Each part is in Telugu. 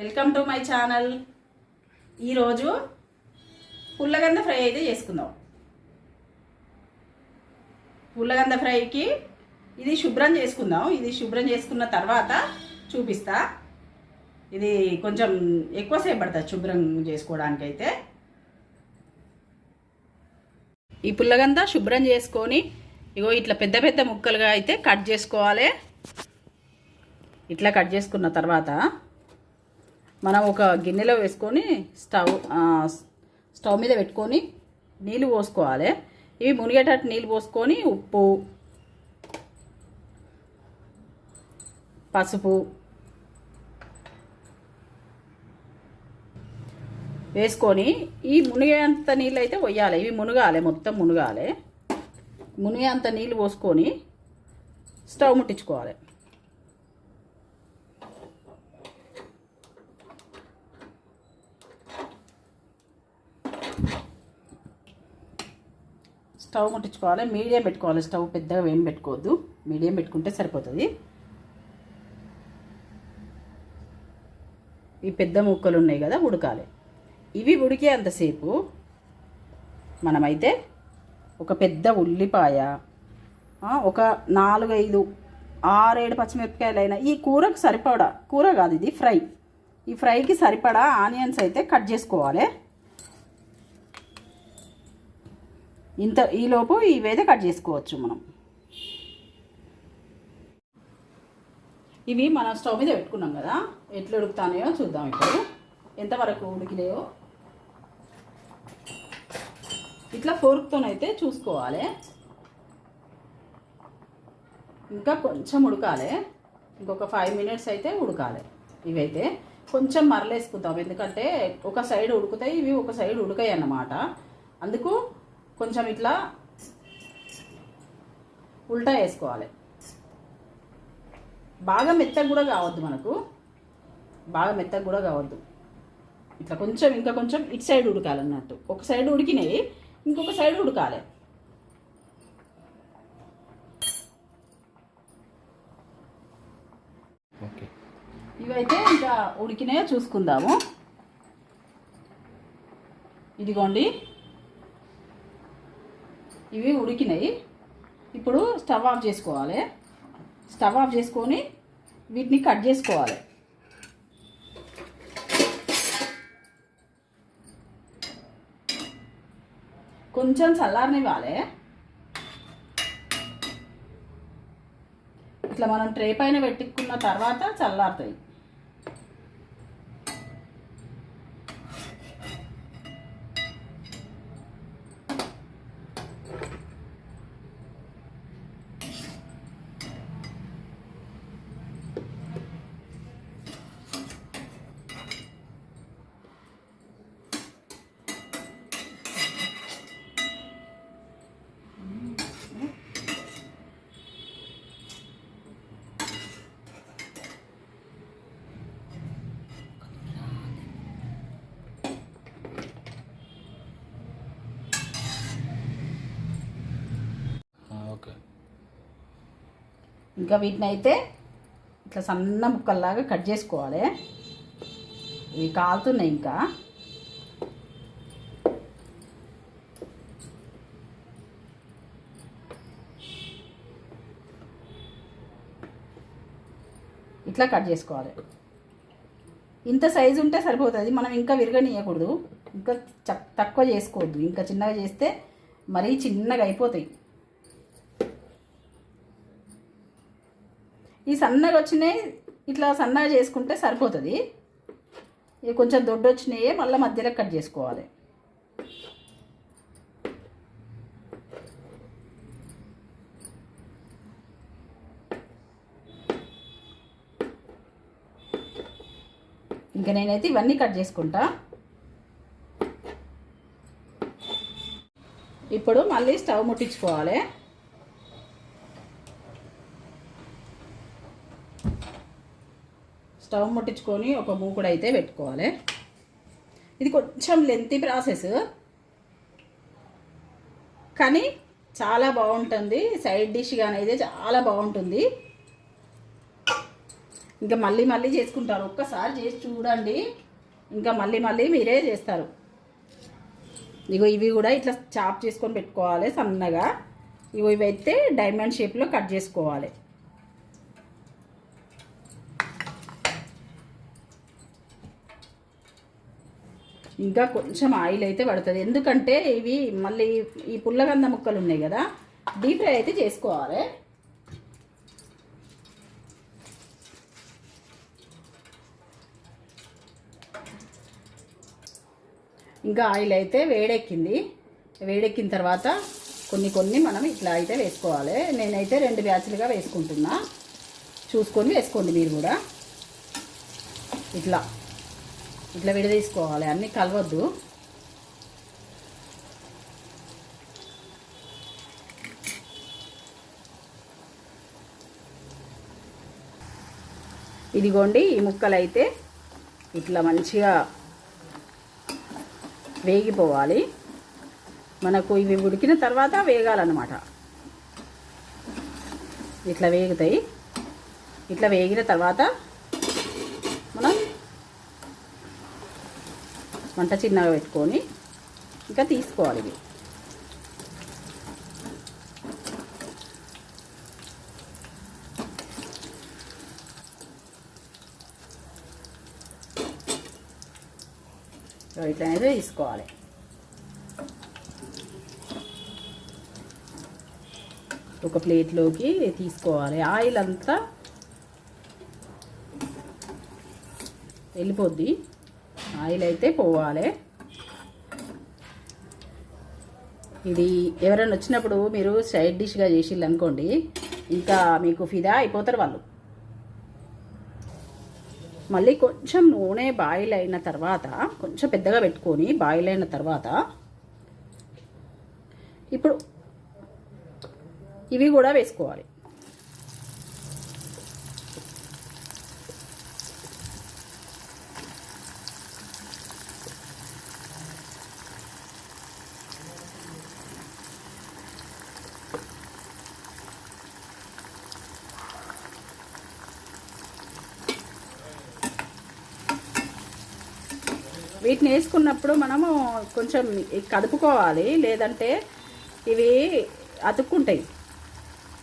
Welcome to my channel. ఈరోజు పుల్లగంద ఫ్రై అయితే చేసుకుందాం. పుల్లగంద ఫ్రైకి ఇది శుభ్రం చేసుకుందాం. ఇది శుభ్రం చేసుకున్న తర్వాత చూపిస్తా. ఇది కొంచెం ఎక్కువసేపు పడుతుంది శుభ్రం చేసుకోవడానికి అయితే ఈ పుల్లగంద శుభ్రం చేసుకొని ఇగో ఇట్లా పెద్ద పెద్ద ముక్కలుగా అయితే కట్ చేసుకోవాలి. ఇట్లా కట్ చేసుకున్న తర్వాత మనం ఒక గిన్నెలో వేసుకొని స్టవ్ స్టవ్ మీద పెట్టుకొని నీళ్ళు పోసుకోవాలి. ఇవి మునిగేటట్టు నీళ్ళు పోసుకొని ఉప్పు పసుపు వేసుకొని ఈ మునిగేంత నీళ్ళు అయితే పోయాలి. ఇవి మునగాలి మొత్తం మునగాలి. మునిగేంత నీళ్ళు పోసుకొని స్టవ్ ముట్టించుకోవాలి. స్టవ్ ముట్టించుకోవాలి. మీడియం పెట్టుకోవాలి. స్టవ్ పెద్దగా ఏం పెట్టుకోవద్దు. మీడియం పెట్టుకుంటే సరిపోతుంది. ఈ పెద్ద ముక్కలు ఉన్నాయి కదా ఉడకాలి. ఇవి ఉడికే అంతసేపు మనమైతే ఒక పెద్ద ఉల్లిపాయ ఒక నాలుగైదు ఆరేడు పచ్చిమిరపకాయలు అయినా ఈ కూరకు సరిపడా కూర కాదు ఇది ఫ్రై. ఈ ఫ్రైకి సరిపడా ఆనియన్స్ అయితే కట్ చేసుకోవాలి. ఇంత ఈలోపు ఇవైతే కట్ చేసుకోవచ్చు మనం. ఇవి మనం స్టవ్ మీద పెట్టుకున్నాం కదా. ఎట్లా ఉడుకుతానాయో చూద్దాం ఇప్పుడు. ఎంతవరకు ఉడికినాయో. ఇట్లా ఫోర్క్తోనైతే చూసుకోవాలి. ఇంకా కొంచెం ఉడకాలి. ఇంకొక ఫైవ్ మినిట్స్ అయితే ఉడకాలి. ఇవైతే కొంచెం మరలేసుకుందాం. ఎందుకంటే ఒక సైడ్ ఉడుకుతాయి ఇవి ఒక సైడ్ ఉడకాయి అన్నమాట అందుకు కొంచెం ఇట్లా ఉల్టా వేసుకోవాలి. బాగా మెత్తగా కూడా కావద్దు మనకు. బాగా మెత్తగా కూడా కావద్దు. ఇట్లా కొంచెం ఇంకా కొంచెం ఇటు సైడ్ ఉడకాలి అన్నట్టు ఒక సైడ్ ఉడికినాయి ఇంకొక సైడ్ ఉడకాలి. ఓకే. ఇవైతే ఇంకా ఉడికినాయో చూసుకుందాము. ఇదిగోండి. ఇవి ఉడికినాయి. ఇప్పుడు స్టవ్ ఆఫ్ చేసుకోవాలి. స్టవ్ ఆఫ్ చేసుకొని వీటిని కట్ చేసుకోవాలి. కొంచెం చల్లారనివ్వాలి. ఇట్లా మనం ట్రే పైన పెట్టుకున్న తర్వాత చల్లారుతాయి. ఇంకా వీటిని అయితే ఇట్లా సన్న ముక్కల్లాగా కట్ చేసుకోవాలి. ఇవి కాలుతున్నాయి ఇంకా. ఇట్లా కట్ చేసుకోవాలి. ఇంత సైజు ఉంటే సరిపోతుంది. మనం ఇంకా విరగనీయకూడదు ఇంకా తక్కువ చేసుకోవద్దు. ఇంకా చిన్నగా చేస్తే మరీ చిన్నగా అయిపోతాయి. ఈ సన్నగా వచ్చినాయి ఇట్లా సన్నగా చేసుకుంటే సరిపోతుంది. ఇవి కొంచెం దొడ్డు వచ్చినాయి మళ్ళీ మధ్యలో కట్ చేసుకోవాలి. ఇంకా నేనైతే ఇవన్నీ కట్ చేసుకుంటా. ఇప్పుడు మళ్ళీ స్టవ్ ముట్టించుకోవాలి. స్టవ్ ముట్టించుకొని ఒక మూకుడు అయితే పెట్టుకోవాలి. ఇది కొంచెం లెంతీ ప్రాసెస్ కానీ చాలా బాగుంటుంది. సైడ్ డిష్గా అనేది చాలా బాగుంటుంది. ఇంకా మళ్ళీ మళ్ళీ చేసుకుంటారు. ఒక్కసారి చేసి చూడండి. ఇంకా మళ్ళీ మళ్ళీ మీరే చేస్తారు. ఇగో ఇవి కూడా ఇట్లా చాప్ చేసుకొని పెట్టుకోవాలి సన్నగా. ఇగో ఇవైతే డైమండ్ షేప్లో కట్ చేసుకోవాలి. ఇంకా కొంచెం ఆయిల్ అయితే పడుతుంది. ఎందుకంటే ఇవి మళ్ళీ ఈ పుల్లగంద ముక్కలు ఉన్నాయి కదా డీప్ ఫ్రై అయితే చేసుకోవాలి. ఇంకా ఆయిల్ అయితే వేడెక్కింది. వేడెక్కిన తర్వాత కొన్ని కొన్ని మనం ఇట్లా అయితే వేసుకోవాలి. నేనైతే రెండు బ్యాచ్లుగా వేసుకుంటున్నా. చూసుకొని వేసుకోండి మీరు కూడా. ఇట్లా. ఇట్లా విడదీసుకోవాలి అన్నీ కలవద్దు. ఇదిగోండి ఈ ముక్కలు అయితే ఇట్లా మంచిగా వేగిపోవాలి. మనకు ఇవి ఉడికిన తర్వాత వేగాలన్నమాట. ఇట్లా వేగుతాయి. ఇట్లా వేగిన తర్వాత మనం వంట చిన్నగా పెట్టుకొని ఇంకా తీసుకోవాలి ఇవి. ఇట్లా అనేది తీసుకోవాలి ఒక ప్లేట్లోకి తీసుకోవాలి. ఆయిల్ అంతా వెళ్ళిపోద్ది. ఆయిల్ అయితే పోవాలి. ఇది ఎవరైనా వచ్చినప్పుడు మీరు సైడ్ డిష్గా చేసిళ్ళు అనుకోండి ఇంకా మీకు ఫిదా అయిపోతారు వాళ్ళు. మళ్ళీ కొంచెం నూనె బాయిల్ అయిన తర్వాత కొంచెం పెద్దగా పెట్టుకొని బాయిల్ అయిన తర్వాత ఇప్పుడు ఇవి కూడా వేసుకోవాలి. వీటిని వేసుకున్నప్పుడు మనము కొంచెం కదుపుకోవాలి లేదంటే ఇవి అతుక్కుంటాయి.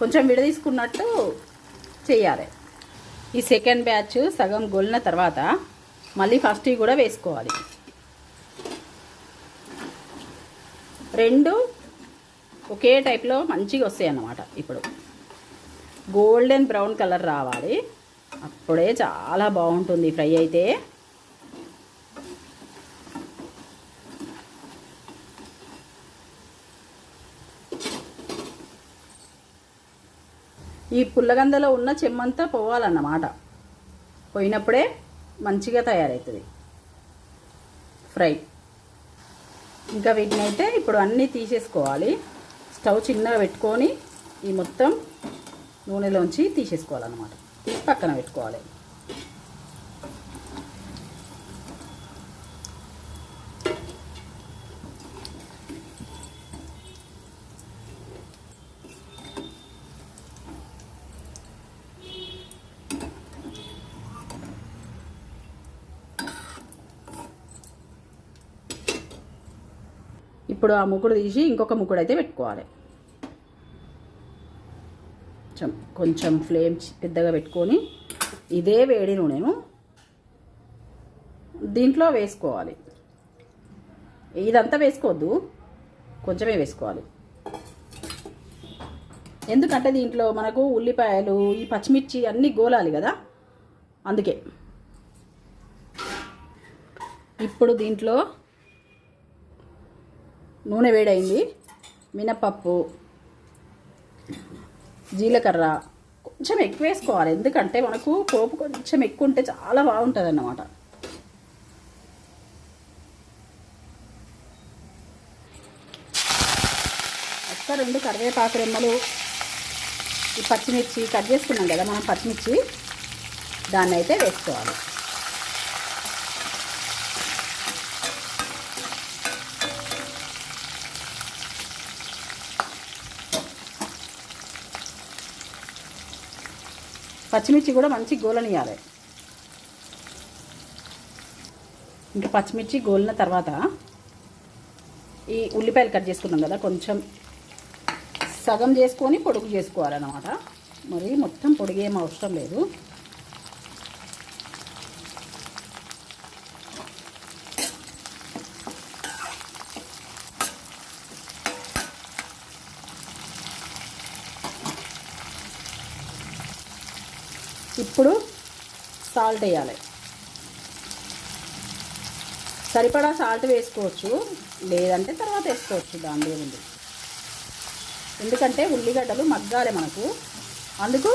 కొంచెం విడదీసుకున్నట్టు చేయాలి. ఈ సెకండ్ బ్యాచ్ సగం గొలిన తర్వాత మళ్ళీ ఫస్ట్ ఇవి కూడా వేసుకోవాలి. రెండు ఒకే టైప్లో మంచిగా వస్తాయి అన్నమాట ఇప్పుడు. గోల్డెన్ బ్రౌన్ కలర్ రావాలి. అప్పుడే చాలా బాగుంటుంది ఫ్రై అయితే. ఈ పుల్లగందలో ఉన్న చెమ్మంతా పోవాలన్నమాట. పోయినప్పుడే మంచిగా తయారవుతుంది ఫ్రై. ఇంకా వీటిని అయితే ఇప్పుడు అన్నీ తీసేసుకోవాలి. స్టవ్ చిన్నగా పెట్టుకొని ఈ మొత్తం నూనెలోంచి తీసేసుకోవాలన్నమాట. తీసి పక్కన పెట్టుకోవాలి. ఇప్పుడు ఆ ముక్కుడు తీసి ఇంకొక ముక్కుడు అయితే పెట్టుకోవాలి. కొంచెం కొంచెం ఫ్లేమ్ పెద్దగా పెట్టుకొని ఇదే వేడి నూనెను దీంట్లో వేసుకోవాలి. ఇదంతా వేసుకోవద్దు కొంచెమే వేసుకోవాలి. ఎందుకంటే దీంట్లో మనకు ఉల్లిపాయలు ఈ పచ్చిమిర్చి అన్నీ గోలాలి కదా అందుకే. ఇప్పుడు దీంట్లో నూనె వేడైంది మినపప్పు జీలకర్ర కొంచెం ఎక్కువ వేసుకోవాలి. ఎందుకంటే మనకు పోపు కొంచెం ఎక్కువ ఉంటే చాలా బాగుంటుంది అన్నమాట ఒక్క రెండు కరివేపాకు రెమ్మలు ఈ పచ్చిమిర్చి కట్ చేసుకున్నాం కదా మనం పచ్చిమిర్చి దాన్ని అయితే వేసుకోవాలి. పచ్చిమిర్చి కూడా మంచి గోలనియాలి. ఇంకా పచ్చిమిర్చి గోలిన తర్వాత ఈ ఉల్లిపాయలు కట్ చేసుకున్నాం కదా కొంచెం సగం చేసుకొని పొడుగు చేసుకోవాలన్నమాట. మరి మొత్తం పొడిగి అవసరం లేదు ఇప్పుడు సాల్ట్ వేయాలి. సరిపడా సాల్ట్ వేసుకోవచ్చు. లేదంటే తర్వాత వేసుకోవచ్చు దాని ఉంది ఎందుకంటే ఉల్లిగడ్డలు మగ్గాలి మనకు. అందుకు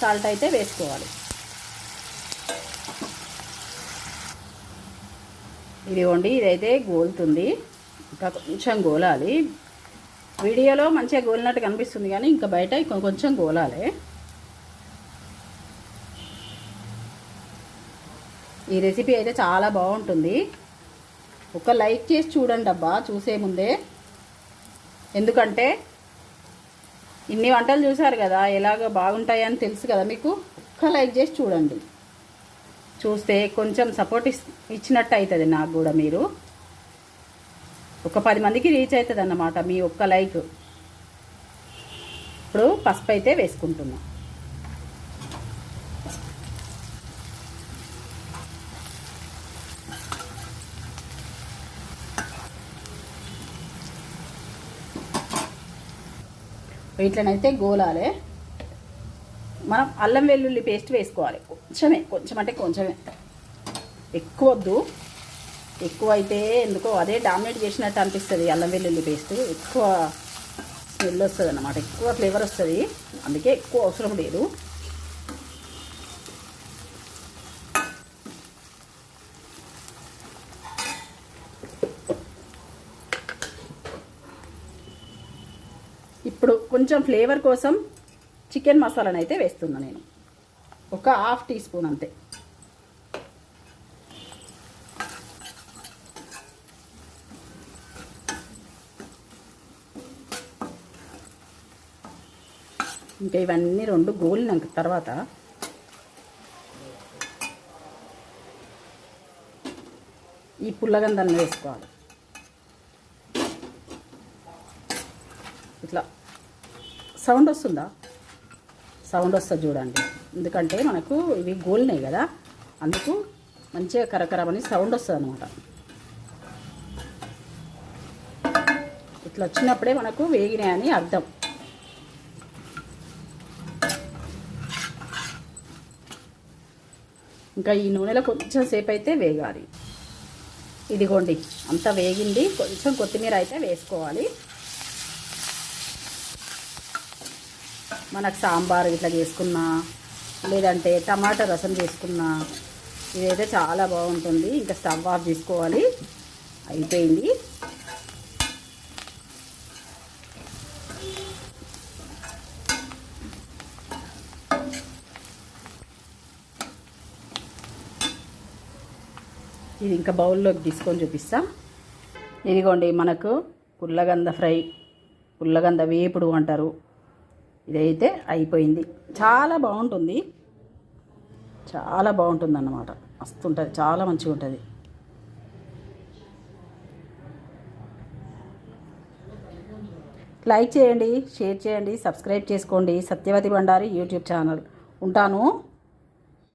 సాల్ట్ అయితే వేసుకోవాలి. ఇదిగోండి ఇదైతే గోలుతుంది. ఇంకా కొంచెం గోలాలి. వీడియోలో మంచిగా గోలినట్టు కనిపిస్తుంది కానీ ఇంకా బయట కొంచెం గోలాలి. ఈ రెసిపీ అయితే చాలా బాగుంటుంది. ఒక లైక్ చేసి చూడండి అబ్బా చూసే ముందే. ఎందుకంటే ఇన్ని వంటలు చూసారు కదా ఎలాగ బాగుంటాయని తెలుసు కదా మీకు? ఒక్క లైక్ చేసి చూడండి. చూస్తే కొంచెం సపోర్ట్ ఇచ్చినట్టు అవుతుంది నాకు కూడా మీరు. ఒక పది మందికి రీచ్ అవుతుంది అన్నమాట మీ ఒక్క లైక్. ఇప్పుడు పసుపు అయితే వేసుకుంటున్నాం. వీటిలోనైతే గోలాలే. మనం అల్లం వెల్లుల్లి పేస్ట్ వేసుకోవాలి. కొంచెమే కొంచెం అంటే కొంచెమే. ఎక్కువ వద్దు. ఎక్కువ అయితే ఎందుకో అదే డామినేట్ చేసినట్టు అనిపిస్తుంది అల్లం వెల్లుల్లి పేస్ట్. ఎక్కువ స్మెల్ వస్తుంది అన్నమాట ఎక్కువ ఫ్లేవర్ వస్తుంది. అందుకే ఎక్కువ అవసరం లేదు ఇప్పుడు కొంచెం ఫ్లేవర్ కోసం చికెన్ మసాలాను అయితే వేస్తున్నా నేను. ఒక హాఫ్ టీ స్పూన్ అంతే. ఇంకా ఇవన్నీ రెండు గోలినాక తర్వాత ఈ పుల్లగంధాన్ని వేసుకోవాలి. ఇట్లా సౌండ్ వస్తుందా? సౌండ్ వస్తుంది చూడండి. ఎందుకంటే మనకు ఇవి గోల్నాయి కదా. అందుకు మంచిగా కరకరమని సౌండ్ వస్తుంది అనమాట ఇట్లా వచ్చినప్పుడే మనకు వేగినాయని అర్థం. ఇంకా ఈ నూనెలో కొంచెం సేపు అయితే వేగాలి. ఇదిగోండి అంతా వేగింది. కొంచెం కొత్తిమీర అయితే వేసుకోవాలి. మనకు సాంబార్ ఇట్లా చేసుకున్నా లేదంటే టమాటా రసం చేసుకున్నా ఇదైతే చాలా బాగుంటుంది. ఇంకా స్టవ్ ఆఫ్ చేసుకోవాలి. అయిపోయింది. ఇది ఇంకా బౌల్లోకి తీసుకొని చూపిస్తా. ఇదిగోండి మనకు పుల్లగంద ఫ్రై పుల్లగంద వేపుడు అంటారు. ఇదైతే అయిపోయింది. చాలా బాగుంటుంది. చాలా బాగుంటుంది అన్నమాట మస్తు ఉంటుంది. చాలా మంచిగా ఉంటుంది. లైక్ చేయండి షేర్ చేయండి సబ్స్క్రైబ్ చేసుకోండి. Satyavathi Bandari YouTube channel. ఉంటాను.